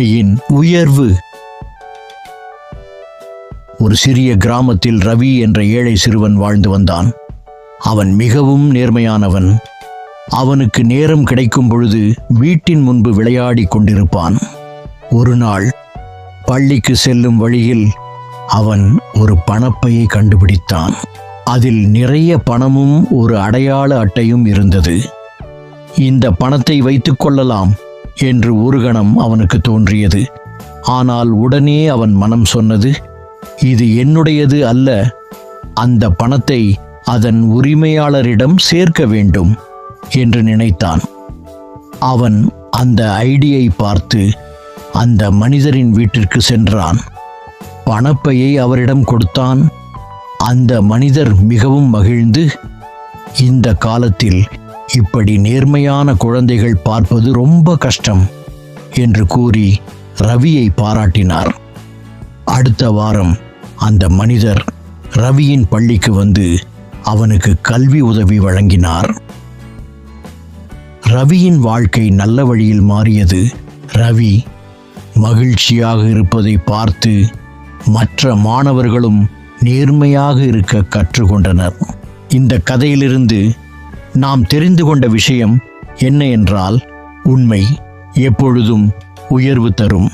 உண்மையின் உயர்வு. ஒரு சிறிய கிராமத்தில் ரவி என்ற ஏழை சிறுவன் வாழ்ந்து வந்தான். அவன் மிகவும் நேர்மையானவன். அவனுக்கு நேரம் கிடைக்கும் பொழுது வீட்டின் முன்பு விளையாடிக் கொண்டிருப்பான். ஒரு நாள் பள்ளிக்கு செல்லும் வழியில் அவன் ஒரு பணப்பையை கண்டுபிடித்தான். அதில் நிறைய பணமும் ஒரு அடையாள அட்டையும் இருந்தது. இந்த பணத்தை வைத்துக் கொள்ளலாம். என்று ஒரு கணம் அவனுக்கு தோன்றியது. ஆனால் உடனே அவன் மனம் சொன்னது இது என்னுடையது அல்ல. அந்த பணத்தை அதன் உரிமையாளரிடம் சேர்க்க வேண்டும் என்று நினைத்தான். அவன் அந்த ஐடியை பார்த்து அந்த மனிதரின் வீட்டிற்கு சென்றான். பணப்பையை அவரிடம் கொடுத்தான். அந்த மனிதர் மிகவும் மகிழ்ந்து இந்த காலத்தில் இப்படி நேர்மையான குழந்தைகள் பார்ப்பது ரொம்ப கஷ்டம் என்று கூறி ரவியை பாராட்டினார். அடுத்த வாரம் அந்த மனிதர் ரவியின் பள்ளிக்கு வந்து அவனுக்கு கல்வி உதவி வழங்கினார். ரவியின் வாழ்க்கை நல்ல வழியில் மாறியது ரவி மகிழ்ச்சியாக இருப்பதை பார்த்து மற்ற மாணவர்களும் நேர்மையாக இருக்க கற்றுக்கொண்டனர். இந்த கதையிலிருந்து நாம் தெரிந்து கொண்ட விஷயம் என்ன என்றால் உண்மை எப்பொழுதும் உயர்வு தரும்.